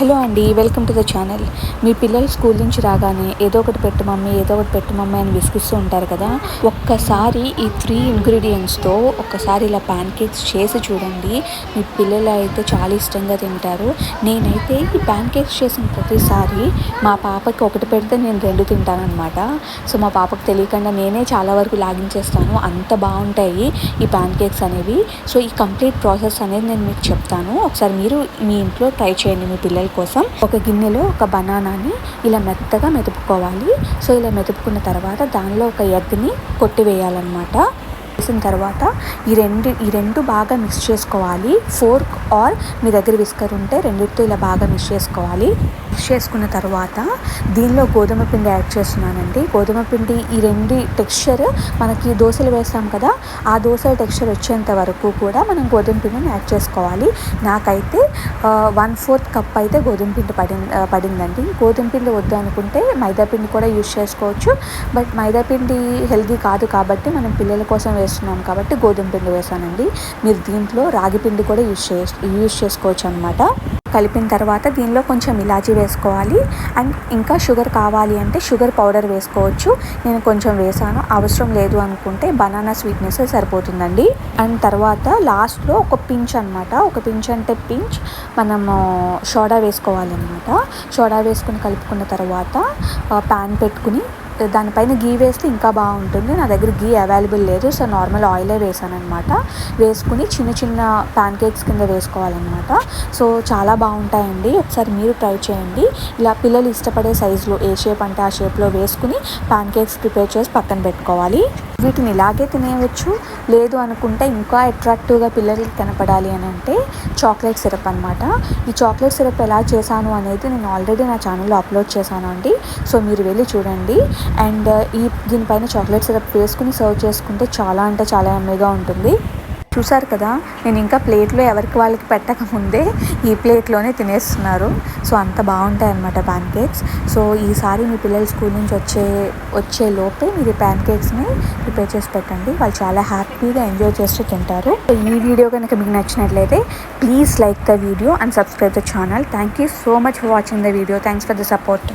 Hello అండి welcome to the channel. మీ పిల్లలు స్కూల్ నుంచి రాగానే ఏదో ఒకటి పెట్టు మమ్మీ ఏదో ఒకటి పెట్టు మమ్మీ అని విసిగిస్తూ ఉంటారు కదా. ఒక్కసారి ఈ త్రీ ఇంగ్రీడియంట్స్తో ఒక్కసారి ఇలా ప్యాన్ కేక్స్ చేసి చూడండి. మీ పిల్లలు అయితే చాలా ఇష్టంగా తింటారు. నేనైతే ఈ ప్యాన్ కేక్స్ చేసిన ప్రతిసారి మా పాపకి ఒకటి పెడితే నేను రెండు తింటానమాట సో మా పాపకు తెలియకుండా నేనే చాలా వరకు లాగించేస్తాను. అంత బాగుంటాయి ఈ ప్యాన్ కేక్స్ అనేవి. సో ఈ కంప్లీట్ ప్రాసెస్ అనేది నేను మీకు చెప్తాను. ఒకసారి మీరు మీ ఇంట్లో ట్రై చేయండి మీ పిల్లలు కోసం ఒక గిన్నెలో ఒక బనానాని ఇలా మెత్తగా మెతుపుకోవాలి. సో ఇలా మెతుపుకున్న తర్వాత దానిలో ఒక ఎగ్ని కొట్టివేయాలన్నమాట. వేసిన తర్వాత ఈ రెండు ఈ రెండు బాగా మిక్స్ చేసుకోవాలి. ఫోర్క్ ఆర్ మీ దగ్గర విస్కర్ ఉంటే రెండింటితో ఇలా బాగా మిక్స్ చేసుకోవాలి. మిక్స్ చేసుకున్న తర్వాత దీనిలో గోధుమ పిండి యాడ్ చేస్తున్నానండి. గోధుమ పిండి ఈ రెండు టెక్స్చర్ మనకి దోశలు వేస్తాం కదా ఆ దోశల టెక్స్చర్ వచ్చేంత వరకు కూడా మనం గోధుమ పిండిని యాడ్ చేసుకోవాలి. నాకైతే వన్ ఫోర్త్ కప్ అయితే గోధుమ పిండి పడి పడిందండి. గోధుమ పిండి వద్దు అనుకుంటే మైదా పిండి కూడా యూజ్ చేసుకోవచ్చు. బట్ మైదా పిండి హెల్దీ కాదు కాబట్టి మనం పిల్లల కోసం వేస్తున్నాం కాబట్టి గోధుమ పిండి వేసానండి మీరు దీంట్లో రాగి పిండి కూడా యూజ్ చే యూజ్ చేసుకోవచ్చు అనమాట కలిపిన తర్వాత దీనిలో కొంచెం ఇలాచీ వేసుకోవాలి. అండ్ ఇంకా షుగర్ కావాలి అంటే షుగర్ పౌడర్ వేసుకోవచ్చు. నేను కొంచెం వేసాను అవసరం లేదు అనుకుంటే బనానా స్వీట్నెస్ సరిపోతుందండి. అండ్ తర్వాత లాస్ట్లో ఒక పించ్ అనమాట ఒక పించ్ అంటే పించ్. మనము సోడా వేసుకోవాలన్నమాట. సోడా వేసుకుని కలుపుకున్న తర్వాత ప్యాన్ పెట్టుకుని దానిపైన గీ వేస్తే ఇంకా బాగుంటుంది. నా దగ్గర గీ అవైలబుల్ లేదు. సో నార్మల్ ఆయిలే వేసాను అనమాట వేసుకుని చిన్న చిన్న ప్యాన్ కేక్స్ కింద వేసుకోవాలన్నమాట. సో చాలా బాగుంటాయండి. ఒకసారి మీరు ట్రై చేయండి. ఇలా పిల్లలు ఇష్టపడే సైజులో ఏ షేప్ అంటే ఆ షేప్లో వేసుకుని ప్యాన్ కేక్స్ ప్రిపేర్ చేసి పక్కన పెట్టుకోవాలి. వీటిని ఇలాగే తినేయవచ్చు. లేదు అనుకుంటే ఇంకా అట్రాక్టివ్గా పిల్లలకి కనపడాలి అని అంటే చాక్లెట్ సిరప్ అనమాట ఈ చాక్లెట్ సిరప్ ఎలా చేశాను అనేది నేను ఆల్రెడీ నా ఛానల్లో అప్లోడ్ చేశాను అండి. సో మీరు వెళ్ళి చూడండి. అండ్ ఈ దీనిపైన చాక్లెట్ సిరప్ వేసుకుని సర్వ్ చేసుకుంటే చాలా అంటే చాలా ఎమ్మెగా ఉంటుంది. చూసారు కదా నేను ఇంకా ప్లేట్లో ఎవరికి వాళ్ళకి పెట్టకముందే ఈ ప్లేట్లోనే తినేస్తున్నారు. సో అంత బాగుంటాయి అన్నమాట ప్యాన్ కేక్స్ సో ఈసారి మీ పిల్లలు స్కూల్ నుంచి వచ్చే వచ్చే లోపే మీరు ప్యాన్ కేక్స్ని ప్రిపేర్ చేసి పెట్టండి. వాళ్ళు చాలా హ్యాపీగా ఎంజాయ్ చేస్తూ తింటారు. సో ఈ వీడియో కనుక మీకు నచ్చినట్లయితే please like the video and subscribe the channel. Thank you so much for watching the video. Thanks for the support.